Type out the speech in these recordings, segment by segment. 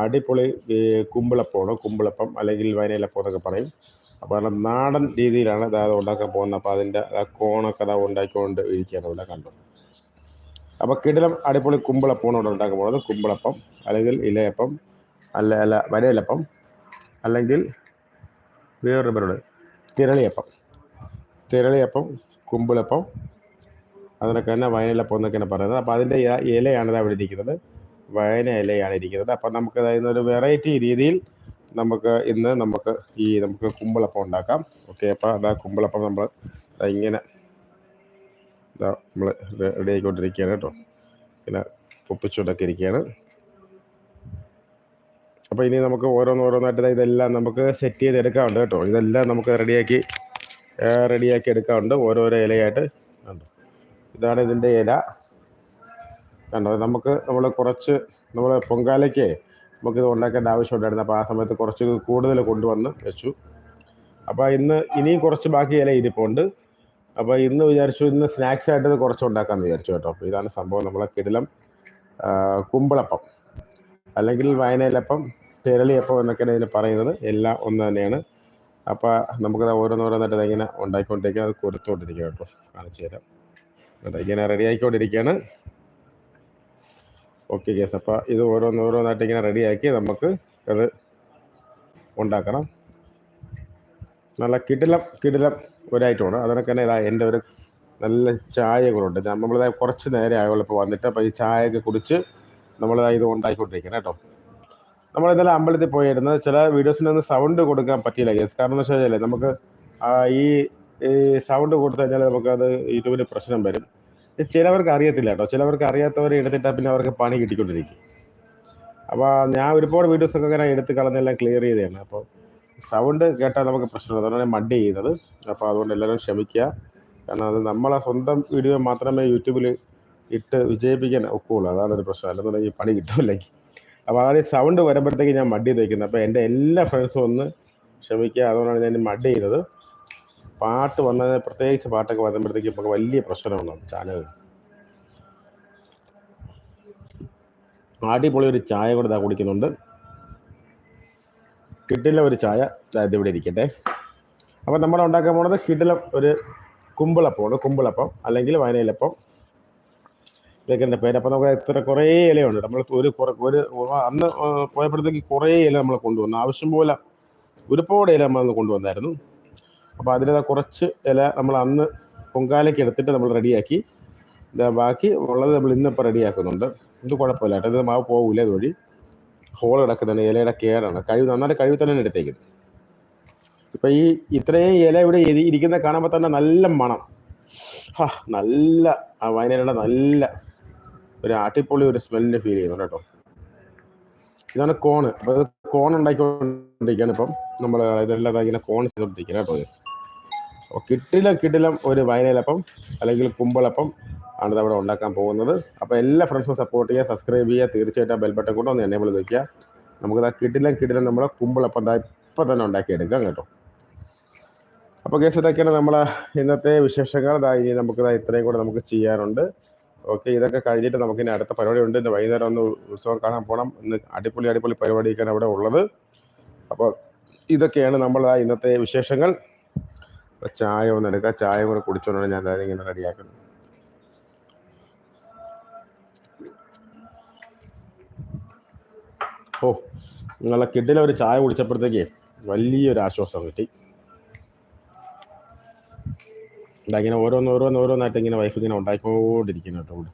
അടിപൊളി കുമ്പിളപ്പമാണ്. കുമ്പിളപ്പം അല്ലെങ്കിൽ വയനയിലപ്പം എന്നൊക്കെ പറയും അപ്പോൾ നാടൻ രീതിയിലാണ് അതായത് ഉണ്ടാക്കാൻ പോകുന്നത്. അപ്പോൾ അതിന്റെ ആ കോണൊക്കെ അതാ ഉണ്ടാക്കിക്കൊണ്ട് ഇരിക്കുകയാണ് ഇവിടെ കണ്ടു. അപ്പോൾ കിടിലം അടിപൊളി കുമ്പിളപ്പമാണ് ഇവിടെ ഉണ്ടാക്കാൻ പോകുന്നത്. കുമ്പിളപ്പം അല്ലെങ്കിൽ ഇലയപ്പം അല്ല അല്ല വരയിലപ്പം അല്ലെങ്കിൽ വേറൊരു പേരോട് തിരളിയപ്പം. തിരളിയപ്പം കുമ്പിളപ്പം അതിനൊക്കെ തന്നെ വയനയിലപ്പം എന്നൊക്കെയാണ് പറയുന്നത്. അപ്പോൾ അതിന്റെ ഇലയാണ് അവിടെ ഇരിക്കുന്നത്. വയന ഇലയാണ് ഇരിക്കുന്നത്. അപ്പം നമുക്ക് അതായത് ഒരു വെറൈറ്റി രീതിയിൽ നമുക്ക് ഇന്ന് നമുക്ക് ഈ നമുക്ക് കുമ്പിളപ്പം ഉണ്ടാക്കാം. ഓക്കെ അപ്പോൾ അതാ കുമ്പിളപ്പം നമ്മൾ ഇങ്ങനെ ഇതാ നമ്മൾ റെഡി ആയിക്കൊണ്ടിരിക്കുകയാണ് കേട്ടോ. ഇങ്ങനെ പൊപ്പിച്ചുകൊണ്ടൊക്കെ ഇരിക്കുകയാണ്. അപ്പോൾ ഇനി നമുക്ക് ഓരോന്നോരോന്നായിട്ട് ഇതെല്ലാം നമുക്ക് സെറ്റ് ചെയ്ത് എടുക്കാറുണ്ട് കേട്ടോ. ഇതെല്ലാം നമുക്ക് റെഡിയാക്കി റെഡിയാക്കി എടുക്കാറുണ്ട് ഓരോരോ ഇലയായിട്ട്. ഇതാണ് ഇതിന്റെ ഇല. കണ്ടോ? നമുക്ക് നമ്മൾ കുറച്ച് നമ്മൾ പൊങ്കാലയ്ക്ക് നമുക്കിത് ഉണ്ടാക്കേണ്ട ആവശ്യമുണ്ടായിരുന്നു. അപ്പോൾ ആ സമയത്ത് കുറച്ച് കൂടുതൽ കൊണ്ടുവന്ന് വെച്ചു. അപ്പോൾ ഇന്ന് ഇനിയും കുറച്ച് ബാക്കി ഇല ഇരിപ്പുണ്ട് അപ്പോൾ ഇന്ന് വിചാരിച്ചു ഇന്ന് സ്നാക്സ് ആയിട്ട് കുറച്ച് ഉണ്ടാക്കാമെന്ന് വിചാരിച്ചു കേട്ടോ. അപ്പോൾ ഇതാണ് സംഭവം. നമ്മളെ കിടിലം കുമ്പിളപ്പം അല്ലെങ്കിൽ വയനയിലപ്പം തിരളിയപ്പം എന്നൊക്കെയാണ് ഇതിന് പറയുന്നത്. എല്ലാം ഒന്ന് തന്നെയാണ്. അപ്പോൾ നമുക്ക് ഓരോന്നോരോന്നായിട്ട് ഇതെങ്ങനെ ഉണ്ടാക്കിക്കൊണ്ടിരിക്കുക അത് കൊടുത്തുകൊണ്ടിരിക്കുക കേട്ടോ. കാണിച്ചു തരാം. ഇങ്ങനെ റെഡി ആയിക്കൊണ്ടിരിക്കുകയാണ്. Okay case. അപ്പോൾ ഇത് ഓരോന്ന് ഓരോന്നായിട്ട് ഇങ്ങനെ റെഡിയാക്കി നമുക്ക് അത് ഉണ്ടാക്കണം. നല്ല കിടിലം കിടിലം ഒരു ഐറ്റമാണ് അതിനൊക്കെ തന്നെ ഇതാ എന്റെ ഒരു നല്ല ചായ കൂടെ ഉണ്ട് നമ്മളിതാ കുറച്ച് നേരം ആയുള്ളൂ ഇപ്പോൾ വന്നിട്ട്. അപ്പോൾ ഈ ചായയൊക്കെ കുടിച്ച് നമ്മളിതാ ഇത് ഉണ്ടാക്കിക്കൊണ്ടിരിക്കണം കേട്ടോ. നമ്മൾ ഇന്നലെ അമ്പലത്തിൽ പോയിരുന്നത് ചില വീഡിയോസിനൊന്നും സൗണ്ട് കൊടുക്കാൻ പറ്റിയില്ല കേസ്. കാരണം എന്ന് വെച്ച് കഴിഞ്ഞാൽ നമുക്ക് ഈ സൗണ്ട് കൊടുത്തു കഴിഞ്ഞാൽ നമുക്കത് യൂട്യൂബിന് പ്രശ്നം വരും. ചിലവർക്ക് അറിയത്തില്ല കേട്ടോ. ചിലവർക്ക് അറിയാത്തവരെ എടുത്തിട്ടാൽ പിന്നെ അവർക്ക് പണി കിട്ടിക്കൊണ്ടിരിക്കും. അപ്പോൾ ഞാൻ ഒരുപാട് വീഡിയോസ് ഒക്കെ ഇങ്ങനെ എടുത്ത് കളഞ്ഞെല്ലാം ക്ലിയർ ചെയ്തതാണ്. അപ്പോൾ സൗണ്ട് കേട്ടാൽ നമുക്ക് പ്രശ്നമില്ല അതുകൊണ്ടാണ് മഡ് ചെയ്യുന്നത്. അപ്പോൾ അതുകൊണ്ട് എല്ലാവരും ക്ഷമിക്കുക. കാരണം അത് നമ്മളെ സ്വന്തം വീഡിയോ മാത്രമേ യൂട്യൂബിൽ ഇട്ട് വിജയിപ്പിക്കാൻ ഒക്കുള്ളൂ അതാണ് ഒരു പ്രശ്നം. അല്ലെന്നുണ്ടെങ്കിൽ പണി കിട്ടുമില്ലെങ്കിൽ അപ്പോൾ അതാണ് ഈ സൗണ്ട് വരുമ്പോഴത്തേക്ക് ഞാൻ മഡ് ചെയ്ത് വയ്ക്കുന്നത് അപ്പോൾ എന്റെ എല്ലാ ഫ്രണ്ട്സും ഒന്ന് ക്ഷമിക്കുക. അതുകൊണ്ടാണ് ഞാൻ മഡ് ചെയ്തത് പാട്ട് വന്നത് പ്രത്യേകിച്ച് പാട്ടൊക്കെ വരുമ്പോഴത്തേക്ക് ഇപ്പോൾ വലിയ പ്രശ്നമാണ് ചാനൽ അടിപൊളി ഒരു ചായ കൂടെ ഇതാ കുടിക്കുന്നുണ്ട്. കിട്ടില്ല ഒരു ചായ ഇത് ഇവിടെ ഇരിക്കട്ടെ. അപ്പോൾ നമ്മൾ ഉണ്ടാക്കാൻ പോണത് കിടിലം ഒരു കുമ്പിളപ്പമാണ് കുമ്പിളപ്പം അല്ലെങ്കിൽ വയനയിലപ്പം. ഇതൊക്കെ എന്റെ പേര്. അപ്പോൾ നമുക്ക് ഇത്ര കുറേ ഇലയുണ്ട്. നമ്മൾ ഒരു ഒരു അന്ന് പോയപ്പോഴത്തേക്ക് കുറേ ഇല നമ്മൾ കൊണ്ടുവന്നു. ആവശ്യം പോലെ ഒരുപാട് ഇല നമ്മൾ കൊണ്ടുവന്നായിരുന്നു. അപ്പോൾ അതിന്റെ കുറച്ച് ഇല നമ്മൾ അന്ന് പൊങ്കാലയ്ക്ക് എടുത്തിട്ട് നമ്മൾ റെഡിയാക്കി. ബാക്കി ഉള്ളത് നമ്മൾ ഇന്നിപ്പോൾ റെഡിയാക്കുന്നുണ്ട്. ഇത് കുഴപ്പമില്ല കേട്ടോ. ഇത് മാവ് പോകില്ല ഇതുവഴി ഹോൾ കിടക്കുന്നുണ്ട്. ഇലയുടെ കേടാണ്. കഴിവ് നന്നായിട്ട് കഴിവ് തന്നെ എടുത്തേക്കുന്നത് ഇപ്പൊ ഈ ഇത്രയും ഇല ഇവിടെ ഇരി- ഇരിക്കുന്ന കാണുമ്പോൾ തന്നെ നല്ല മണം. ഹാ നല്ല ആ വയനാട് നല്ല ഒരു ആട്ടിപ്പൊളി ഒരു സ്മെല്ലിന് ഫീൽ ചെയ്യുന്നുണ്ട് കേട്ടോ. ഇതാണ് കോണ് അപ്പോൾ കോൺ ഉണ്ടാക്കിക്കൊണ്ടിരിക്കുകയാണ് ഇപ്പം. നമ്മൾ ഇതെല്ലാം ഇങ്ങനെ കോൺ ചെയ്തോണ്ടിരിക്കുന്നത് കേട്ടോ. അപ്പോൾ കിട്ടിലം കിടിലം ഒരു വയനയിലപ്പം അല്ലെങ്കിൽ കുമ്പളപ്പം ആണ് അവിടെ ഉണ്ടാക്കാൻ പോകുന്നത്. അപ്പോൾ എല്ലാ ഫ്രണ്ട്സും സപ്പോർട്ട് ചെയ്യുക സബ്സ്ക്രൈബ് ചെയ്യുക. തീർച്ചയായിട്ടും ബെൽ ബട്ടൺ കൂടെ ഒന്ന് എന്നെ വിളി വയ്ക്കുക നമുക്ക് ആ കിടിലും കിടിലും നമ്മൾ കുമ്പളപ്പം ദാ ഇപ്പം തന്നെ ഉണ്ടാക്കിയെടുക്കാം കേട്ടോ. അപ്പോൾ കേസ് ഇതൊക്കെയാണ് നമ്മൾ ഇന്നത്തെ വിശേഷങ്ങൾ. ഇതാ ഇനി നമുക്ക് ഇത്രയും കൂടെ നമുക്ക് ചെയ്യാറുണ്ട് ഓക്കെ ഇതൊക്കെ കഴിഞ്ഞിട്ട് നമുക്ക് ഇനി അടുത്ത പരിപാടി ഉണ്ട്. ഇന്ന് വൈകുന്നേരം ഒന്ന് ഉത്സവം കാണാൻ പോകണം ഇന്ന് അടിപൊളി അടിപൊളി പരിപാടിയൊക്കെയാണ് അവിടെ ഉള്ളത്. അപ്പോൾ ഇതൊക്കെയാണ് നമ്മൾ ദാ ഇന്നത്തെ വിശേഷങ്ങൾ. അപ്പോൾ ചായ ഒന്ന് എടുക്കുക ചായ കൂടെ കുടിച്ചുകൊണ്ടാണ് ഞാൻ ദാ ഇങ്ങനെ റെഡിയാക്കുന്നത് ഓ നിങ്ങളെ കിഡിലെ ഒരു ചായ കുടിച്ചപ്പോഴത്തേക്ക് വലിയൊരു ആശ്വാസം കിട്ടി. ഇങ്ങനെ ഓരോന്ന് ഓരോന്ന് ഓരോന്നായിട്ട് ഇങ്ങനെ വൈഫ് ഇങ്ങനെ ഉണ്ടാക്കിക്കൊണ്ടിരിക്കുന്നു കേട്ടോ കൂടെ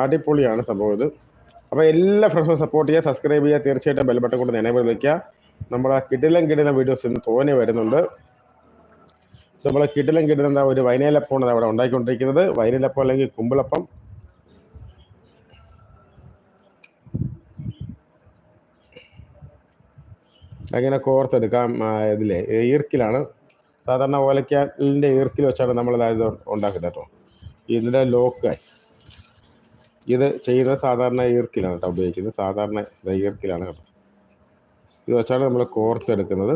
അടിപൊളിയാണ് സംഭവം ഇത്. അപ്പോൾ എല്ലാ ഫ്രണ്ട്സും സപ്പോർട്ട് ചെയ്യുക സബ്സ്ക്രൈബ് ചെയ്യുക തീർച്ചയായിട്ടും ബെൽ ബട്ടൺ കൊണ്ട് നിലവിൽ വയ്ക്കുക നമ്മുടെ കിടിലം കിടിലം വീഡിയോസ് ഇന്ന് തോനെ വരുന്നുണ്ട്. നമ്മൾ കിടിലം കിടിലം ഒരു വൈനയിലപ്പമാണ് അവിടെ ഉണ്ടാക്കിക്കൊണ്ടിരിക്കുന്നത് വൈനയിലപ്പം അല്ലെങ്കിൽ കുമ്പിളപ്പം. അങ്ങനെ കോർത്തെടുക്കാം ഇതിലെ ഈർക്കിലാണ്. സാധാരണ ഓലക്കാലിന്റെ ഈർക്കിൽ വെച്ചാണ് നമ്മൾ ഇത് ഉണ്ടാക്കുന്നത് കേട്ടോ. ഇതിന്റെ ലോക്ക് ഇത് ചെയ്യുന്നത് സാധാരണ ഈർക്കിലാണ് കേട്ടോ ഉപയോഗിക്കുന്നത്. സാധാരണ ഈർക്കിലാണ് കേട്ടോ. ഇത് വെച്ചാണ് നമ്മൾ കോർത്തെടുക്കുന്നത്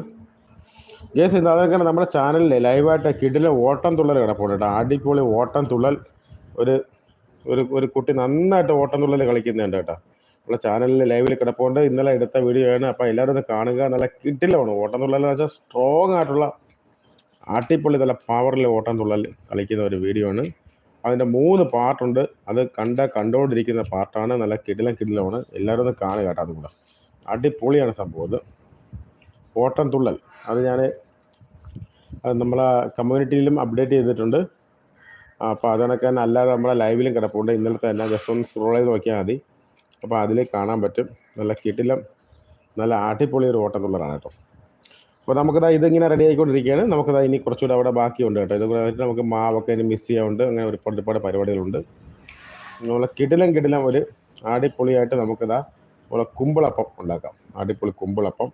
ഗേസ് ഇത് അതൊക്കെ നമ്മുടെ ചാനലിൽ ലൈവായിട്ട് കിടില ഓട്ടം തുള്ളൽ കിടപ്പുണ്ട് കേട്ടോ അടിപൊളി ഓട്ടം തുള്ളൽ. ഒരു ഒരു ഒരു കുട്ടി നന്നായിട്ട് ഓട്ടം തുള്ളൽ കളിക്കുന്നുണ്ട് കേട്ടോ. നമ്മളെ ചാനലിൽ ലൈവിൽ കിടപ്പുണ്ട്. ഇന്നലെ എടുത്ത വീഡിയോ ആണ്. അപ്പോൾ എല്ലാവരും ഒന്ന് കാണുക. നല്ല കിട്ടിലാണ് ഓട്ടംതുള്ളൽ എന്ന് വെച്ചാൽ സ്ട്രോങ് ആയിട്ടുള്ള അടിപൊളി നല്ല പവറിൽ ഓട്ടം തുള്ളൽ കളിക്കുന്ന ഒരു വീഡിയോ ആണ്. അതിന്റെ മൂന്ന് പാർട്ടുണ്ട് അത് കണ്ട കണ്ടുകൊണ്ടിരിക്കുന്ന പാർട്ടാണ് നല്ല കിടിലം കിടിലമാണ്. എല്ലാവരും ഒന്ന് കാണുക കേട്ടോ അതും കൂടെ. അടിപൊളിയാണ് സംഭവം ഇത് ഓട്ടം തുള്ളൽ. അത് ഞാൻ അത് നമ്മളെ കമ്മ്യൂണിറ്റിയിലും അപ്ഡേറ്റ് ചെയ്തിട്ടുണ്ട്. അപ്പോൾ അതിനൊക്കെ തന്നെ അല്ലാതെ നമ്മളെ ലൈവിലും കിടപ്പുണ്ട്. ഇന്നലത്തെ തന്നെ ജസ്റ്റ് ഒന്ന് സ്ക്രോൾ ചെയ്ത് നോക്കിയാൽ മതി. അപ്പോൾ അതിലേക്ക് കാണാൻ പറ്റും. നല്ല കിടിലം നല്ല അടിപൊളി ഒരു ഓട്ടം തുള്ളലാണ് കേട്ടോ. അപ്പോൾ നമുക്കിതാ ഇതിങ്ങനെ റെഡി ആയിക്കൊണ്ടിരിക്കുകയാണ്. നമുക്കിതാ ഇനി കുറച്ചുകൂടെ അവിടെ ബാക്കിയുണ്ട് കേട്ടോ. ഇതുകൂടെ നമുക്ക് മാവൊക്കെ ഇനി മിസ് ചെയ്യാറുണ്ട് അങ്ങനെ ഒരുപാട് ഒരുപാട് പരിപാടികളുണ്ട്. നമ്മളെ കിടിലം കിടിലം ഒരു അടിപൊളിയായിട്ട് നമുക്കിതാ നമ്മളെ കുമ്പിളപ്പം ഉണ്ടാക്കാം. അടിപൊളി കുമ്പിളപ്പം.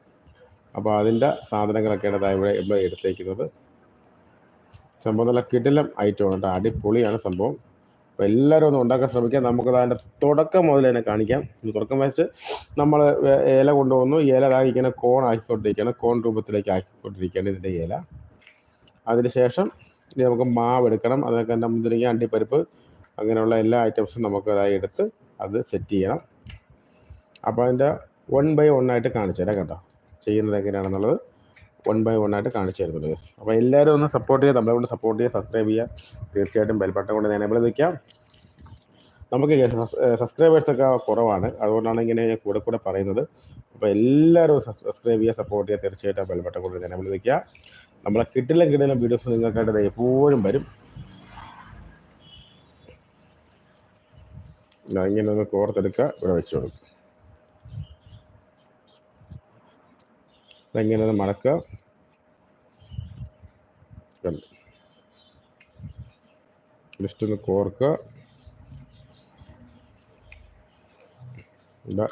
അപ്പോൾ അതിന്റെ സാധനങ്ങളൊക്കെയാണ് ഇതാ ഇവിടെ ഇവിടെ എടുത്തേക്കുന്നത്. സംഭവം നല്ല കിടിലം ഐറ്റമാണ് കേട്ടോ. അടിപൊളിയാണ് സംഭവം. അപ്പോൾ എല്ലാവരും ഒന്ന് ഉണ്ടാക്കാൻ ശ്രമിക്കാം. നമുക്കത് അതിന്റെ തുടക്കം മുതൽ തന്നെ കാണിക്കാം. തുടക്കം വെച്ച് നമ്മൾ ഇല കൊണ്ടുവന്നു. ഇല ഇങ്ങനെ കോൺ ആക്കിക്കൊണ്ടിരിക്കുകയാണ്. കോൺ രൂപത്തിലേക്ക് ആക്കിക്കൊണ്ടിരിക്കുകയാണ് ഇതിന്റെ ഇല. അതിനുശേഷം ഇനി നമുക്ക് മാവ് എടുക്കണം. എന്റെ മുന്തിരിങ്ങ അണ്ടിപ്പരിപ്പ് അങ്ങനെയുള്ള എല്ലാ ഐറ്റംസും നമുക്ക് അതായി എടുത്ത് അത് സെറ്റ് ചെയ്യണം. അപ്പോൾ അതിന്റെ വൺ ബൈ വൺ ആയിട്ട് കാണിച്ചു തരാം കേട്ടോ. ചെയ്യുന്നത് എങ്ങനെയാണെന്നുള്ളത്. വൺ ബൈ വൺ ആയിട്ട് കാണിച്ചു തരുന്നുണ്ട്. അപ്പോൾ എല്ലാവരും ഒന്ന് സപ്പോർട്ട് ചെയ്യുക നമ്മളെ കൊണ്ട് സപ്പോർട്ട് ചെയ്യുക സബ്സ്ക്രൈബ് ചെയ്യുക. തീർച്ചയായിട്ടും ബെൽബട്ടൺ കൊണ്ട് എനേബിൾ നിൽക്കാം നമുക്ക് സബ്സ്ക്രൈബേഴ്സ് ഒക്കെ കുറവാണ്. അതുകൊണ്ടാണ് ഇങ്ങനെ ഞാൻ കൂടെ കൂടെ പറയുന്നത്. അപ്പോൾ എല്ലാവരും സബ്സ്ക്രൈബ് ചെയ്യുക സപ്പോർട്ട് ചെയ്യുക തീർച്ചയായിട്ടും ബെൽബട്ടൺ കൊണ്ട് എനേബിൾ നിൽക്കുക നമ്മളെ കിട്ടില്ല കിട്ടില്ല വീഡിയോസ് നിങ്ങൾക്കായിട്ട് എപ്പോഴും വരും. ഇങ്ങനെ ഒന്ന് കോർത്തെടുക്കുക ഇവിടെ വെച്ച് ഇതെങ്ങനെ ഒന്ന് മടക്കുക ജസ്റ്റ് ഒന്ന് കോർക്കുക. ഇതാ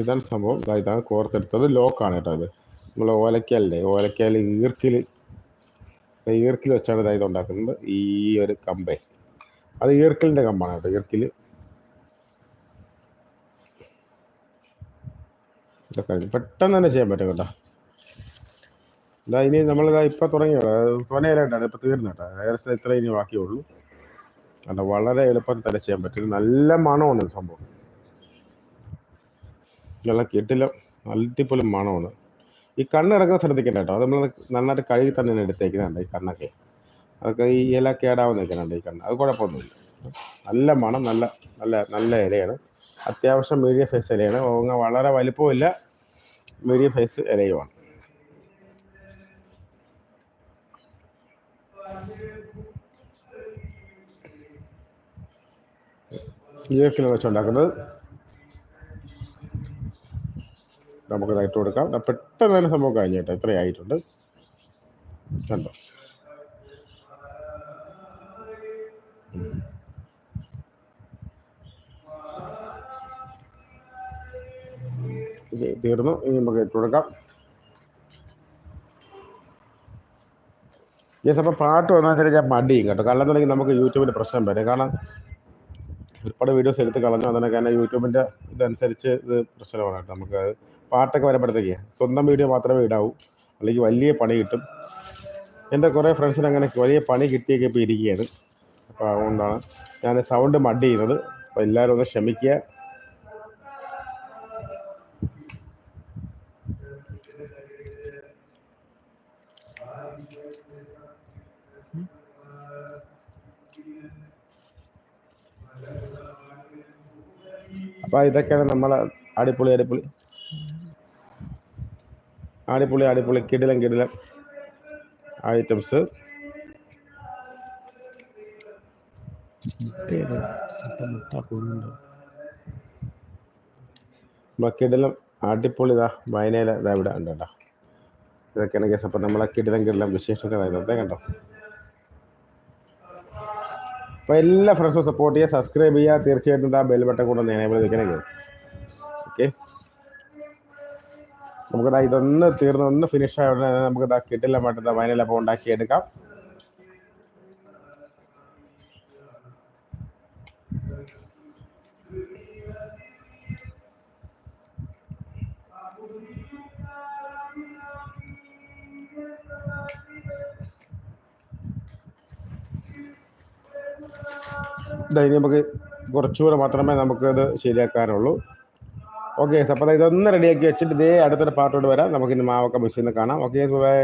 ഇതാണ് സംഭവം. ഇതാ ഇതാണ് കോർത്തെടുത്തത്. ലോക്കാണ് കേട്ടോ ഇത്. നമ്മൾ ഓലക്കല്ലേ ഓലക്കയിൽ ഈർക്കിൽ ഈർക്കിൽ വെച്ചാണ് ഇതായത് ഉണ്ടാക്കുന്നത്. ഈ ഒരു കമ്പേ. അത് ഈർക്കിലിന്റെ കമ്പാണ് കേട്ടോ. ഈർക്കിൽ ഇതൊക്കെ പെട്ടെന്ന് തന്നെ ചെയ്യാൻ പറ്റും കേട്ടോ. അല്ല ഇനി നമ്മളിതാ ഇപ്പം തുടങ്ങി തോനയിലായിട്ടാണ് ഇപ്പം തീർന്നു കേട്ടോ. ഏകദേശം ഇത്ര ഇനി ബാക്കിയുള്ളൂ. കാരണം വളരെ എളുപ്പത്തിൽ തന്നെ ചെയ്യാൻ പറ്റും. നല്ല മണമാണ് സംഭവം. നല്ല കെട്ടില്ല അടിപൊളി മണമാണ്. ഈ കണ്ണ് കിടക്കുന്ന ശ്രദ്ധിക്കണ്ട കേട്ടോ. അത് നമ്മൾ നന്നായിട്ട് കഴുകി തന്നെ എടുത്തേക്കുന്നുണ്ട് ഈ കണ്ണൊക്കെ. അതൊക്കെ ഈ ഇല കേടാവുന്ന നിൽക്കുന്നുണ്ട് ഈ കണ്ണ്. അത് കുഴപ്പമൊന്നുമില്ല. നല്ല മണം നല്ല നല്ല നല്ല ഇലയാണ്. അത്യാവശ്യം മീഡിയം സൈസ് ഇലയാണ് ഓങ്ങ വളരെ വലുപ്പമില്ല മീഡിയം സൈസ് ഇലയുമാണ് ഈർക്കിൽ വെച്ചുണ്ടാക്കുന്നത് നമുക്ക് ഇട്ട് കൊടുക്കാം. പെട്ടെന്ന് തന്നെ സംഭവം കഴിഞ്ഞു കേട്ടോ. ഇത്രയായിട്ടുണ്ട് കണ്ടോ? തീർന്നു. ഇനി നമുക്ക് ഇട്ട് കൊടുക്കാം യെസ് അപ്പോൾ പാട്ട് വന്നാൽ ഞാൻ മടിയും കേട്ടോ. കാരണം എന്നുണ്ടെങ്കിൽ നമുക്ക് യൂട്യൂബിൽ പ്രശ്നം വരും. കാരണം ഒരുപാട് വീഡിയോസ് എടുത്ത് കളഞ്ഞു. അതിനൊക്കെ തന്നെ യൂട്യൂബിന്റെ ഇതനുസരിച്ച് ഇത് പ്രശ്നമാണ് കേട്ടോ നമുക്ക്. പാട്ടൊക്കെ വരുമ്പോഴത്തേക്ക് സ്വന്തം വീഡിയോ മാത്രമേ ഇടാവൂ. അല്ലെങ്കിൽ വലിയ പണി കിട്ടും. എന്റെ കുറേ ഫ്രണ്ട്സിന് അങ്ങനെ വലിയ പണി കിട്ടിയൊക്കെ ഇപ്പോൾ ഇരിക്കുകയാണ്. അപ്പോൾ അതുകൊണ്ടാണ് ഞാൻ സൗണ്ട് മഡ് ചെയ്യുന്നത്. അപ്പോൾ എല്ലാവരും ഒന്ന് ക്ഷമിക്കുക. അപ്പോൾ ഇതൊക്കെയാണ് നമ്മളെ അടിപൊളി അടിപൊളി. അടിപൊളി അടിപൊളി കിടിലം കിടിലം ഐറ്റംസ്. കിടിലം അടിപൊളി ഇതാ വയനയിലെ ഇതാ ഇവിടെ ഉണ്ട് കേട്ടോ ഇതൊക്കെയാണ് കേസ് അപ്പം നമ്മളെ കിടിലം കിടിലം വിശേഷമൊക്കെ കണ്ടോ? അപ്പോൾ എല്ലാ ഫ്രണ്ട്സും സപ്പോർട്ട് ചെയ്യുക സബ്സ്ക്രൈബ് ചെയ്യുക. തീർച്ചയായിട്ടും ആ ബെൽ ബട്ടൺ കൂടെ എനേബിൾ നിൽക്കണേ ഓക്കെ നമുക്കിതാ ഇതൊന്ന് തീർന്ന് ഒന്ന് ഫിനിഷ് ആയ ഉടനെ നമുക്കിതാ കിട്ടില്ല മറ്റുന്ന വയനലപ്പം ഉണ്ടാക്കിയെടുക്കാം ഇനി നമുക്ക് കുറച്ചുകൂടെ മാത്രമേ നമുക്കത് ശരിയാക്കാനുള്ളൂ. ഓക്കെ അപ്പോൾ ഇതൊന്ന് റെഡിയാക്കി വെച്ചിട്ട് ഇതേ അടുത്തൊരു പാർട്ടോട് വരാം. നമുക്ക് ഇനി മാവൊക്കെ ചെയ്യുന്ന കാണാം. Okay bye